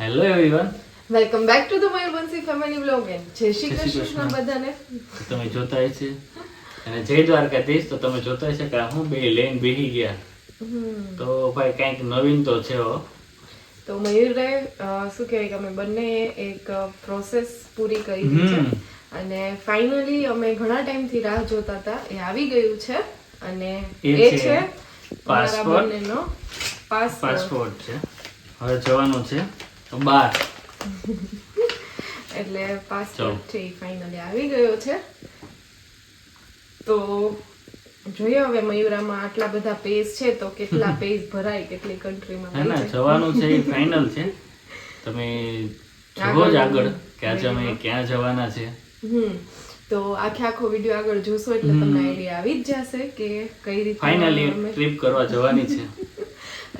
Hello everyone welcome back to the Mayurvanshi family vlog and Jai Shri Krishna. બધાને. તમે જોતા છે અને જય દ્વારકાધીશ તો તમે જોતા છે કે હું બે લેન બેહી ગયા. તો ભાઈ કંઈક નવીન તો છે હો. તો મયુરે શું કહેવાય કે અમે બંને એક પ્રોસેસ પૂરી કરી દીધી છે અને ફાઇનલી અમે ઘણા ટાઈમથી રાહ જોતા હતા. એ આવી ગયું છે. અને એ છે પાસપોર્ટ પાસપોર્ટ છે. હવે જવાનું છે. તો બાર. એટલે પાસપોર્ટ છે ફાઇનલી આવી ગયો છે. તો જોઈએ હવે મયુરામાં આટલા બધા પેજ છે તો કેટલા પેજ ભરાય કેટલી કન્ટ્રીમાં ના ના જવાનું છે એ ફાઇનલ છે. તમે જુઓ જ આગળ કે આજે અમે ક્યાં જવાના છે. હમ. તો આખે આખો વીડિયો આગળ જોશો એટલે તમને આઈડિયા આવી જ જશે કે કઈ રીતે ફાઇનલી ટ્રીપ કરવા જવાની છે.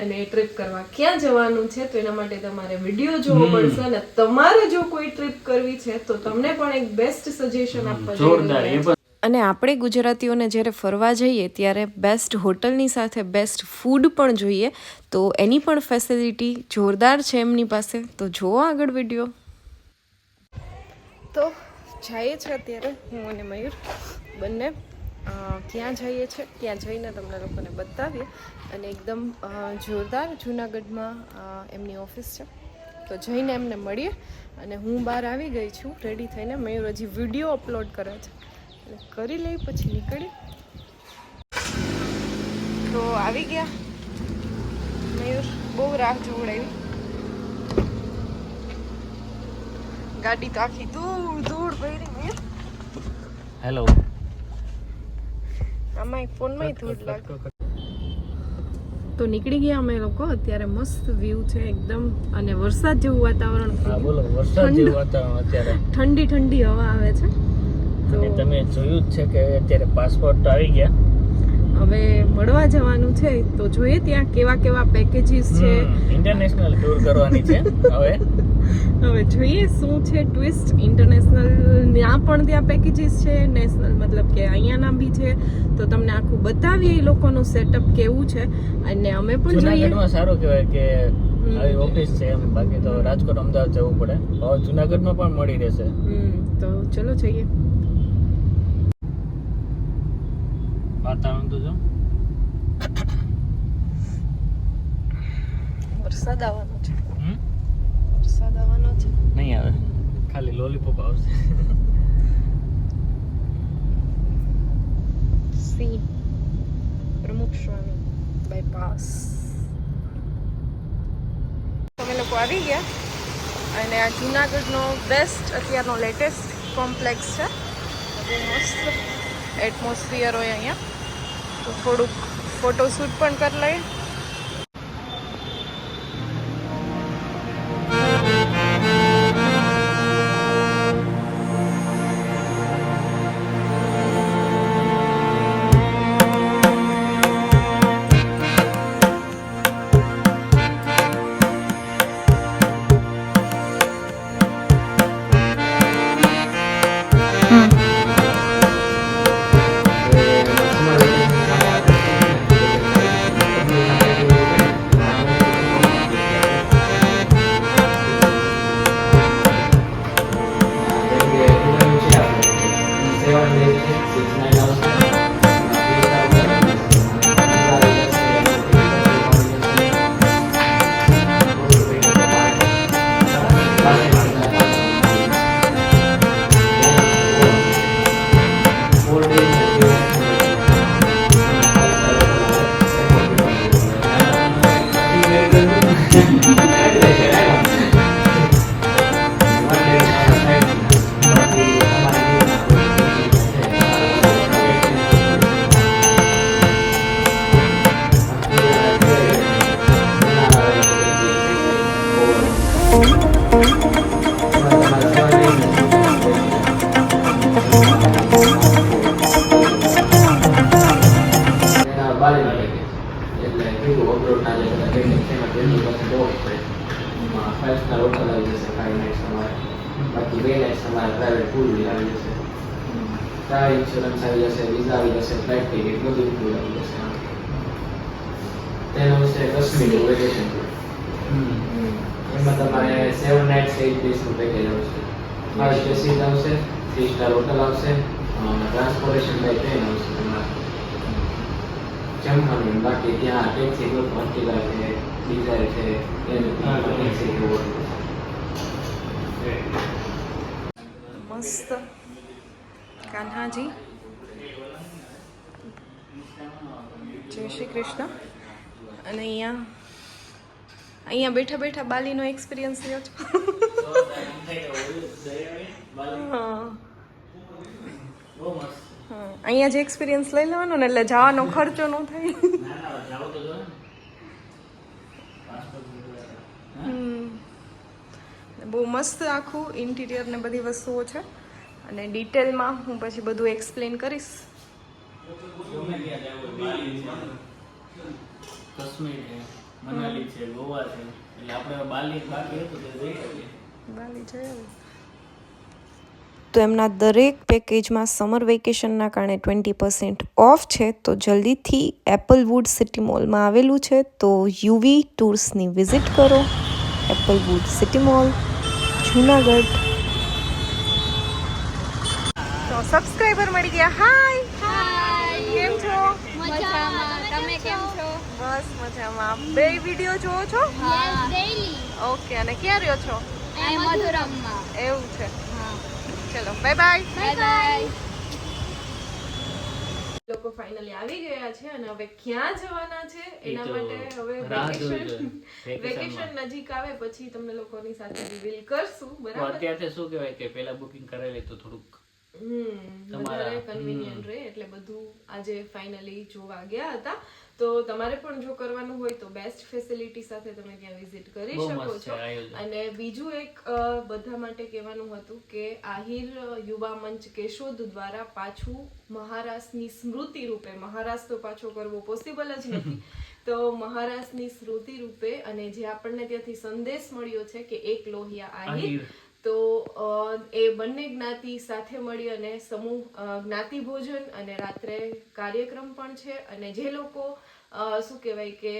અને એ ટ્રીપ કરવા. ક્યાં જવાનું છે તો એના માટે તમારે વીડિયો જોવો પડશે અને તમારે જો કોઈ ટ્રીપ કરવી છે તો તમને પણ એક બેસ્ટ સજેશન આપવા જોરદાર અને આપણે ગુજરાતીઓને જ્યારે ફરવા જઈએ ત્યારે બેસ્ટ હોટલની સાથે બેસ્ટ ફૂડ પણ જોઈએ. તો એની પણ ફેસિલિટી જોરદાર છે એમની પાસે. તો જુઓ આગળ વીડિયો તો જઈએ છે અત્યારે હું અને મયુર બંને. ક્યાં જઈએ છે, ત્યાં જઈને તમને લોકોને બતાવીએ. અને એકદમ જોરદાર જૂનાગઢમાં એમની ઓફિસ છે. તો જઈને એમને મળીએ. અને હું બહાર આવી ગઈ છું રેડી થઈને મયુર હજી વીડિયો અપલોડ કરે છે. એટલે કરી લઈ, પછી નીકળી. તો આવી ગયા. મયુર, બહુ રાહ જોવડાવી. ગાડી તો આખી દૂર દૂર ભરી, મયુર. હેલો આમાં એક ફોનમાં ધૂળ લાગે. તો નીકળી ગયા અમે લોકો. અત્યારે મસ્ત વ્યૂ છે એકદમ. અને વરસાદ જેવું વાતાવરણ હા બોલો વરસાદ જેવું વાતાવરણ અત્યારે. ઠંડી ઠંડી હવા આવે છે. અને તમે જોયું જ છે કે અત્યારે પાસપોર્ટ આવી ગયા. હવે મળવા જવાનું છે. તો જોઈએ ત્યાં કેવા કેવા પેકેજીસ છે. ઇન્ટરનેશનલ ટૂર કરવાની છે. હવે. હવે જોઈએ શું છે ટ્વિસ્ટ ઇન્ટરનેશનલ ત્યાં પણ ત્યાં પેકેજીસ છે નેશનલ મતલબ કે અહીંયાના બી છે. તો તમને આખું બતાવીએ એ લોકોનું સેટઅપ કેવું છે. અને અમે પણ જોઈએ. સારું કહેવાય કે આવી ઓફિસ છે એમ. બાકી તો રાજકોટ અમદાવાદ જવું પડે. હવે જુનાગઢમાં પણ મળી રહેશે. હમ, તો ચલો જઈએ. વાતાવરણ તો જો. વરસાદ આવવાનો છે? વરસાદ આવવાનો છે નહીં આવે. ખાલી લોલીપોપ આવશે. સી પ્રમુખ સ્વામી. બાયપાસ અમે લોકો આવી ગયા. અને આ જુનાગઢનો બેસ્ટ અત્યારનો લેટેસ્ટ કોમ્પ્લેક્સ છે. બહુ મસ્ત એટમોસ્ફિયર હોય અહીંયા. તો થોડુંક ફોટોશૂટ પણ કરી લઈએ. પૂલ આવી જશે ટ્રાવેલ ઇન્સ્યોરન્સ આવી જશે વિઝા આવી જશે ફ્લાઇટ ટિકિટ બધું ઇન્ક્લુડ આવી જશે તેનો છે કાશ્મીર વેકેશન એમાં તમારે સેવન નાઇટ એઇટ ડેઝનું પેકેજ આવશે ફાઇવ સ્ટેસીસ આવશે થ્રી સ્ટાર હોટલ આવશે ટ્રાન્સપોર્ટેશન બાય ટ્રેન આવશે તમારે જમવાનું બાકી ત્યાં ટેક્સી ગ્રુપ લાગે છે ડિઝાયર છે એનું ટેક્સી ગ્રુપ મસ્ત. કાન્હાજી. જય શ્રી કૃષ્ણ. અને અહીંયા અહીંયા બેઠા બેઠા બાલીનો એક્સપિરિયન્સ રહ્યો છો. અહીંયા જે એક્સપિરિયન્સ લઈ લેવાનો ને એટલે જવાનો ખર્ચો ન થાય ના ના જાવ તો જો ને પાસપોર્ટ હમ. બહુ મસ્ત આખું ઇન્ટિરિયર ને બધી વસ્તુઓ છે. અને ડિટેલમાં હું પછી બધું એક્સપ્લેન કરીશ. ગમે ત્યાં જાવ બાલી છે મનાલી છે ગોવા છે. એટલે આપણે બાલી બાકી હતું તે જઈ શકીએ બાલી છે તો એમના દરેક પેકેજમાં સમર વેકેશનના કારણે ટ્વેન્ટી પર્સન્ટ ઓફ છે. તો જલ્દીથી એપલવુડ સિટી મોલમાં આવેલું છે. તો યુવી ટૂર્સની વિઝિટ કરો. Applewood city mall Junagadh. તો સબસ્ક્રાઈબર મળી ગયા. હાય હાય કેમ છો? મજામાં. તમે કેમ છો? બસ મજામાં. બે વીડિયો જોવો છો? યસ ડેઈલી ઓકે અને ક્યાં રહ્યો છો? મધુરમમાં. એવું છે. હા. ચલો બાય બાય બાય બાય લોકો ફાઇનલી આવી ગયા છે અને હવે ક્યાં જવાના છે એના માટે હવે વેકેશન વેકેશન નજીક આવે પછી તમને લોકોની સાથે રિવીલ કરશું બરાબર? અત્યારે શું કહેવાય કે પહેલા બુકિંગ કરેલી તો થોડુંક વધારે કન્વીનિયન્ટ રહે એટલે બધું આજે ફાઇનલી જોવા ગયા હતા. તો તમારે પણ જો કરવાનું હોય તો બેસ્ટ ફેસિલિટી સાથે તમે ત્યાં વિઝિટ કરી શકો છો અને બીજું એક બધા માટે કહેવાનું હતું કે આહિર યુવા મંચ કેશોદ દ્વારા પાછું મહારાષ્ટ્રની સ્મૃતિ રૂપે મહારાષ્ટ્ર તો પાછો કરવો પોસિબલ જ નથી. તો મહારાષ્ટ્રની સ્મૃતિ રૂપે અને જે આપણને ત્યાંથી સંદેશ મળ્યો છે કે એક લોહિયા આહિર આહિર. તો એ બંને જ્ઞાતિ સાથે મળી અને સમૂહ જ્ઞાતિ ભોજન અને રાત્રે કાર્યક્રમ પણ છે. અને જે લોકો શું કહેવાય કે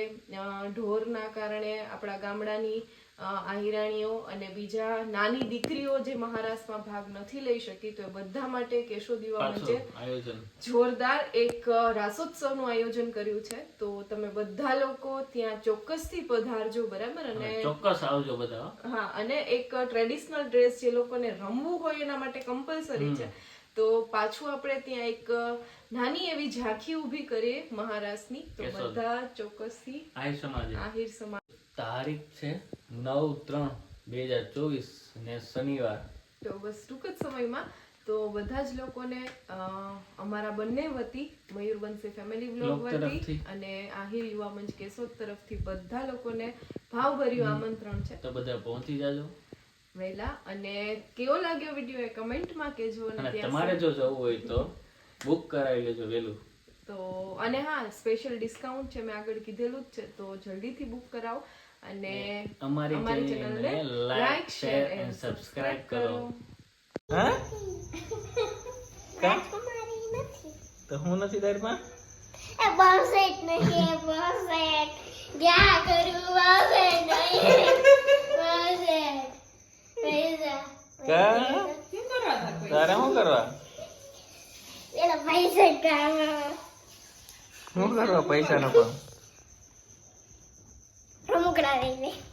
ઢોરના કારણે આપણા ગામડાની આહિરાણીઓ અને બીજા નાની દીકરીઓ જે મહારાષ્ટ્રમાં ભાગ નથી લઈ શકી તો એ બધા માટે કેશોદ યુવા મંચે જોરદાર એક રાસોત્સવનું આયોજન કર્યું છે. તો તમે બધા લોકો ત્યાં ચોક્કસથી પધારજો બરાબર? અને અને ચોક્કસ આવજો બધા હા. અને એક ટ્રેડિશનલ ડ્રેસ જે લોકોને રમવું હોય એના માટે કમ્પલસરી છે. તો પાછું આપણે ત્યાં એક નાની એવી ઝાંખી ઊભી કરીએ મહારાષ્ટ્રની. તો બધા ચોક્કસથી આહિર સમાજે. આહિર સમાજ તારીખ છે નવ ત્રણ બે હજાર ચોવીસ ને શનિવાર. તો બસ ટૂંક જ સમયમાં. તો બધા જ લોકોને અમારા બંને વતી મયુરવંશી ફેમિલી બ્લોગ બ્લોગ વતી અને આહિર યુવા મંચ કેશોદ તરફથી બધા લોકોને ભાવભર્યું આમંત્રણ છે. તો બધા પહોંચી જાજો. વહેલા. અને કેવો લાગ્યો વીડિયો એ કમેન્ટમાં કહેજો અને તમારે જો જવું હોય તો બુક કરાવી લેજો વહેલું. તો અને હા સ્પેશિયલ ડિસ્કાઉન્ટ છે મેં આગળ કીધેલું જ છે તો જલ્દીથી બુક કરાવો. અને અમારી ચેનલને લાઈક શેર એન્ડ સબસ્ક્રાઇબ કરો. હા? તો હું નથી દરમાં એ બસેટ નહીં એ બસેટ ગયા કરું બસેટ નહીં. બસેટ પૈસા કા? તારે શું કરવા? પેલા પૈસા કામ શું કરવા પૈસા નો પણ? Çok?